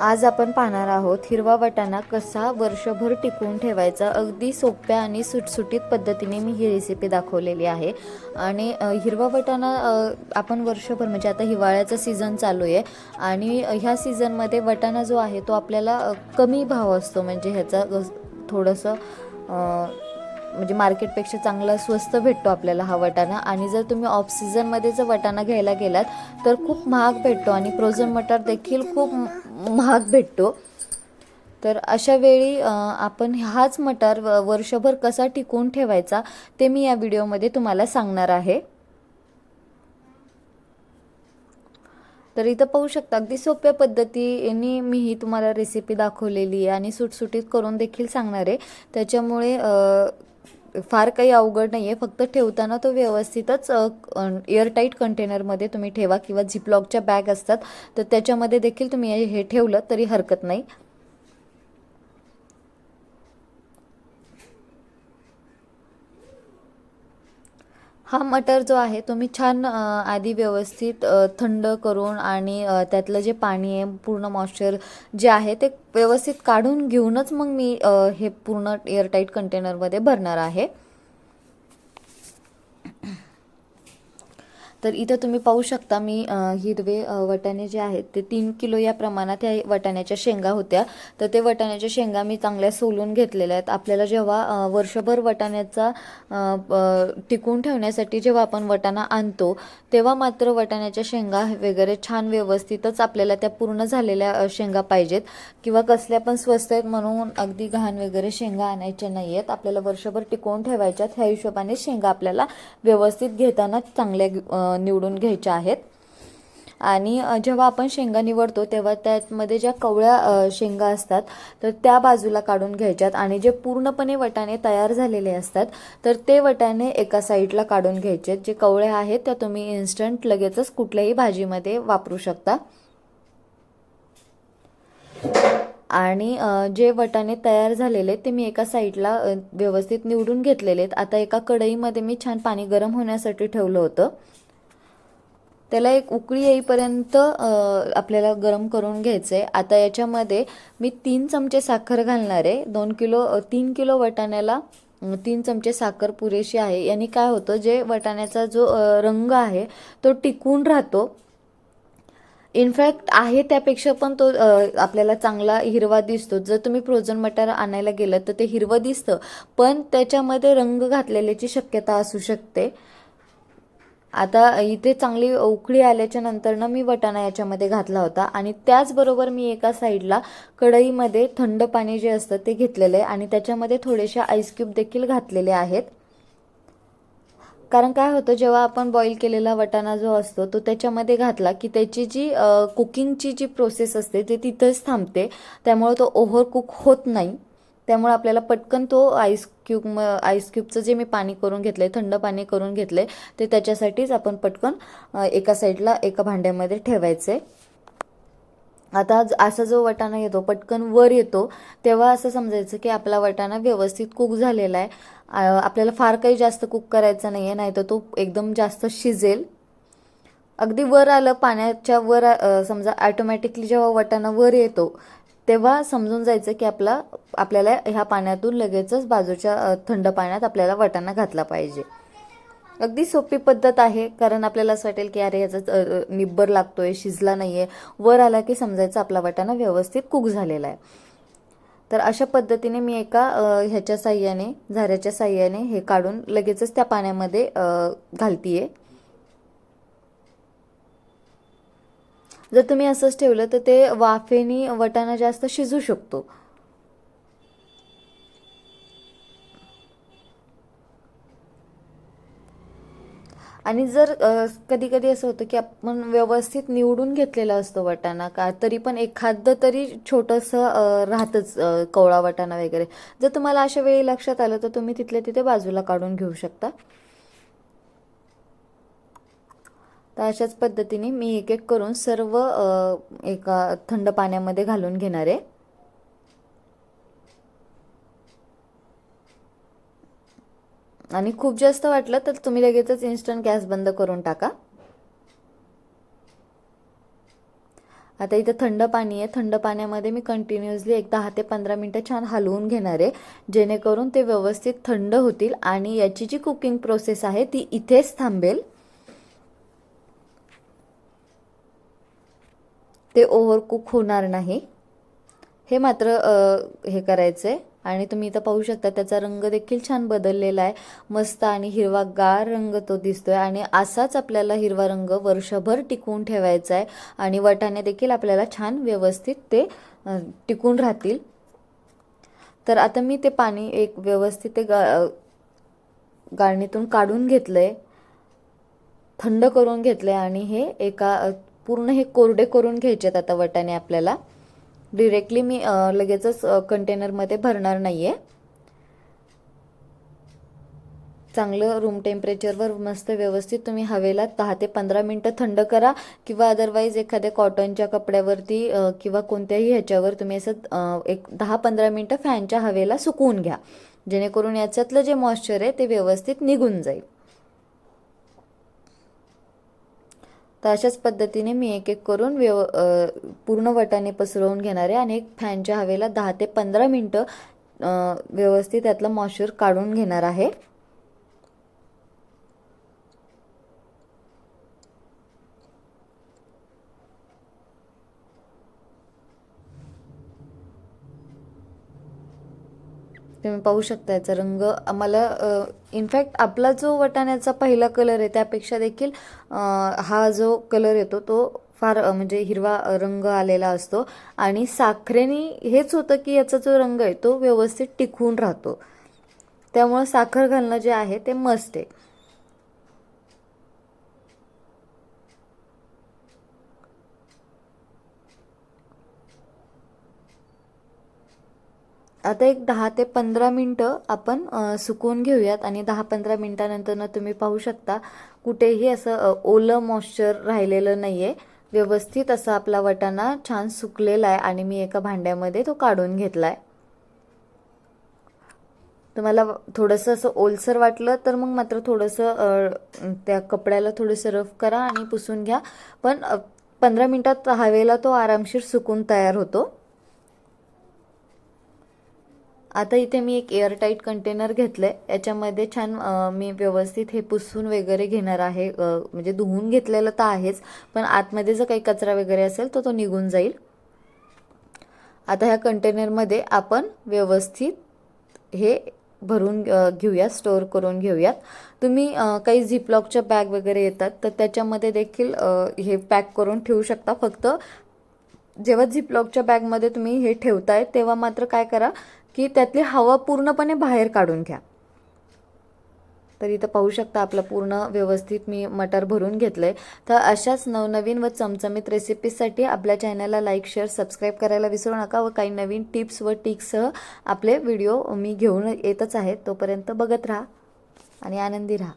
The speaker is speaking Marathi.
आज आपण पाहणार आहोत हिरवा वाटाणा कसा वर्षभर टिकवून ठेवायचा. अगदी सोप्या आणि सुटसुटीत पद्धतीने मी ही रेसिपी दाखवलेली आहे. आणि हिरवा वाटाणा आपण वर्षभर म्हणजे आता हिवाळ्याचा सीझन चालू आहे. आणि ह्या सीझनमध्ये वाटाणा जो आहे तो आपल्याला कमी भाव असतो. म्हणजे ह्याचा थोडंसं म्हणजे मार्केटपेक्षा चांगला स्वस्त भेटतो आपल्याला हा वाटाणा. आणि जर तुम्ही ऑफ सीझनमध्ये जर वाटाणा घ्यायला गेलात तर खूप महाग भेटतो आणि फ्रोझन मटर देखील खूप महाग भेटतो. तर अशा वेळी आपण हाच मटार व- वर्षभर कसा टिकवून ठेवायचा ते मी या व्हिडिओमध्ये तुम्हाला सांगणार आहे. तर इथं पाहू शकता अगदी सोप्या पद्धतीने मी ही तुम्हाला रेसिपी दाखवलेली आहे आणि सुटसुटीत करून देखील सांगणार आहे. त्याच्यामुळे फार काही अवघड नाही आहे फक्त ठेवताना तो व्यवस्थितच एअरटाईट कंटेनरमध्ये तुम्ही ठेवा किंवा झिपलॉकच्या बॅग असतात तर त्याच्यामध्ये देखील तुम्ही हे- हे ठेवलं तरी हरकत नाही. हा मटर जो आहे तो मी छान आधी व्यवस्थित थंड करून आणि त्यातलं जे पाणी आहे पूर्ण मॉइश्चर जे आहे ते व्यवस्थित काढून घेऊनच मग मी हे पूर्ण एअरटाईट कंटेनरमध्ये भरणार आहे. तर इथं तुम्ही पाहू शकता मी हिरवे वटाणे जे आहेत ते तीन किलो या प्रमाणात ह्या वाटाण्याच्या शेंगा होत्या. तर ते वाटाण्याच्या शेंगा मी चांगल्या सोलून घेतलेल्या आहेत. आपल्याला जेव्हा वर्षभर वाटाण्याचा टिकून ठेवण्यासाठी जेव्हा आपण वटाणा आणतो तेव्हा मात्र वाटाण्याच्या शेंगा वगैरे छान व्यवस्थितच आपल्याला त्या पूर्ण झालेल्या शेंगा पाहिजेत. किंवा कसल्या पण स्वस्त आहेत म्हणून अगदी घाण वगैरे शेंगा आणायच्या नाही आहेत आपल्याला वर्षभर टिकवून ठेवायच्यात. ह्या हिशोबाने शेंगा आपल्याला व्यवस्थित घेताना चांगल्या निवडून घ्यायच्या आहेत. आणि जेव्हा आपण शेंगा निवडतो तेव्हा त्यामध्ये ज्या कवळ्या शेंगा असतात तर त्या बाजूला काढून घ्यायच्यात. आणि जे पूर्णपणे वटाणे तयार झालेले असतात तर ते वटाणे एका साईडला काढून घ्यायचे जे कवळे आहेत त्या तुम्ही इन्स्टंट लगेचच कुठल्याही भाजीमध्ये वापरू शकता. आणि जे वटाणे तयार झालेले ते मी एका साईडला व्यवस्थित निवडून घेतलेले आहेत आता एका कढईमध्ये मी छान पाणी गरम होण्यासाठी ठेवलं होतं. त्याला एक उकळी येईपर्यंत आपल्याला गरम करून घ्यायचं आहे आता याच्यामध्ये मी तीन चमचे साखर घालणार आहे. दोन किलो तीन किलो वटाण्याला तीन चमचे साखर पुरेशी आहे. यांनी काय होतं जे वटाण्याचा जो रंग आहे तो टिकून राहतो. इनफॅक्ट आहे त्यापेक्षा पण तो आपल्याला चांगला हिरवा दिसतो. जर तुम्ही फ्रोझन मटार आणायला गेलं तर ते हिरवं दिसतं. पण त्याच्यामध्ये रंग घातलेल्याची शक्यता असू शकते. आता इथे चांगली उकळी आल्याच्या नंतरनं मी वटाणा याच्यामध्ये घातला होता. आणि त्याचबरोबर मी एका साईडला कढईमध्ये थंड पाणी जे असतं ते घेतलेलं आहे. आणि त्याच्यामध्ये थोडेसे आईस क्यूब देखील घातलेले आहेत. कारण काय होतं जेव्हा आपण बॉईल केलेला वटाणा जो असतो तो त्याच्यामध्ये घातला की त्याची जी कुकिंगची जी प्रोसेस असते ते तिथंच थांबते. त्यामुळे तो ओव्हर कुक होत नाही. त्यामुळे आपल्याला पटकन तो आईस क्यूब म आईस क्यूबचं जे मी पाणी करून घेतलं आहे थंड पाणी करून घेतलं आहे ते त्याच्यासाठीच आपण पटकन एका साईडला एका भांड्यामध्ये ठेवायचं आहे आता असा जो वटाणा येतो पटकन वर येतो तेव्हा असं समजायचं की आपला वटाणा व्यवस्थित कुक झालेला आहे. आपल्याला फार काही जास्त कुक करायचं नाही आहे नाही तर तो एकदम जास्त शिजेल. अगदी वर आलं पाण्याच्या वर समजा ॲटोमॅटिकली जेव्हा वटाणा वर येतो तेव्हा समजून जायचं की आपला आपल्याला ह्या पाण्यातून लगेचच बाजूच्या थंड पाण्यात आपल्याला वाटाणा घातला पाहिजे. अगदी सोपी पद्धत आहे कारण आपल्याला असं वाटेल की अरे याचा निब्बर लागतोय शिजला नाहीये. वर आला की समजायचं आपला वाटाणा व्यवस्थित कुक झालेला आहे. तर अशा पद्धतीने मी एका ह्याच्या साह्याने झाऱ्याच्या साह्याने हे काढून लगेचच त्या पाण्यामध्ये घालतीये. जर तुम्ही असंच ठेवलं तर ते वाफेनी वटाणा जास्त शिजू शकतो. आणि जर कधी कधी असं होतं की आपण व्यवस्थित निवडून घेतलेला असतो वाटाणा का तरी पण एखादं तरी छोटंसं राहतंच कवळा वाटाणा वगैरे. जर तुम्हाला अशा वेळी लक्षात आलं तर तुम्ही तिथल्या तिथे बाजूला काढून घेऊ शकता. तर अशाच पद्धतीने मी एक एक करून सर्व एका थंड पाण्यामध्ये घालून घेणार आहे. आणि खूप जास्त वाटलं तर तुम्ही लगेचच इन्स्टंट गॅस बंद करून टाका. आता इथं थंड पाणी आहे. थंड पाण्यामध्ये मी कंटिन्युअसली एक दहा ते पंधरा मिनटं छान हलवून घेणार आहे. जेणेकरून ते व्यवस्थित थंड होतील आणि याची जी कुकिंग प्रोसेस आहे ती इथेच थांबेल. ते ओव्हरकुक होणार नाही. हे मात्र हे करायचं आहे आणि तुम्ही इथं पाहू शकता त्याचा रंग देखील छान बदललेला आहे. मस्त आणि हिरवा गार रंग तो दिसतोय. आणि असाच आपल्याला हिरवा रंग वर्षभर टिकवून ठेवायचा आहे. आणि वटाणे देखील आपल्याला छान व्यवस्थित ते टिकून राहतील. तर आता मी ते पाणी एक व्यवस्थित ते गा गाळणीतून काढून घेतलं आहे थंड करून घेतलं आहे आणि हे एका पूर्ण हे कोरडे करून घ्यायचे आहेत आता वटाणे आपल्याला. डिरेक्टली मी लगेचच कंटेनरमध्ये भरणार नाही आहे चांगलं रूम टेम्परेचरवर मस्त व्यवस्थित तुम्ही हवेला दहा ते पंधरा मिनटं थंड करा किंवा अदरवाईज एखाद्या कॉटनच्या कपड्यावरती किंवा कोणत्याही ह्याच्यावर तुम्ही असं एक दहा पंधरा मिनटं फॅनच्या हवेला सुकवून घ्या. जेणेकरून याच्यातलं जे मॉइश्चर आहे ते व्यवस्थित निघून जाईल. तर अशाच पद्धतीने मी एक एक करून व्यव अ, पूर्ण पसरवून घेणार आहे आणि एक फॅनच्या हवेला दहा ते पंधरा मिनटं व्यवस्थित त्यातलं मॉइश्चर काढून घेणार आहे. तुम्ही पाहू शकता याचा रंग. आम्हाला इनफॅक्ट आपला जो वटाण्याचा पहिला कलर आहे त्यापेक्षा देखील हा जो कलर येतो तो फार म्हणजे हिरवा रंग आलेला असतो. आणि साखरेने हेच होतं की याचा जो रंग आहे तो व्यवस्थित टिकून राहतो. त्यामुळं साखर घालणं जे आहे ते मस्त आहे. आता एक दहा ते पंधरा मिनटं आपण सुकवून घेऊयात आणि दहा पंधरा मिनटानंतर तुम्ही पाहू शकता कुठेही असं ओलं मॉइश्चर राहिलेलं नाही आहे व्यवस्थित असा आपला वटाणा छान सुकलेला आहे आणि मी एका भांड्यामध्ये तो काढून घेतला आहे तुम्हाला थोडंसं असं ओलसर वाटलं तर मग मात्र थोडंसं त्या कपड्याला थोडंसं रफ करा आणि पुसून घ्या. पण पंधरा मिनटात हवेला तो आरामशीर सुकून तयार होतो. आता इथे मी एक एअरटाईट कंटेनर घेतलं आहे याच्यामध्ये छान मी व्यवस्थित हे पुसून वगैरे घेणार आहे. म्हणजे धुवून घेतलेलं तर आहेच पण आतमध्ये जर काही कचरा वगैरे असेल तर तो निघून जाईल. आता ह्या कंटेनरमध्ये आपण व्यवस्थित हे भरून घेऊयात स्टोअर करून घेऊयात. तुम्ही काही झिपलॉकच्या बॅग वगैरे येतात तर त्याच्यामध्ये देखील हे पॅक करून ठेवू शकता. फक्त जेव्हा झिपलॉकच्या बॅगमध्ये तुम्ही हे ठेवताय तेव्हा मात्र काय करा की त्यातली हवा पूर्णपणे बाहेर काढून घ्या. तर इथं पाहू शकता आपलं पूर्ण व्यवस्थित मी मटर भरून घेतलं आहे तर अशाच नवनवीन व चमचमीत रेसिपीजसाठी आपल्या चॅनलला लाईक शेअर सबस्क्राईब करायला विसरू नका व काही नवीन टिप्स व टिक्ससह आपले व्हिडिओ मी घेऊन येतच आहे. तोपर्यंत बघत राहा आणि आनंदी राहा.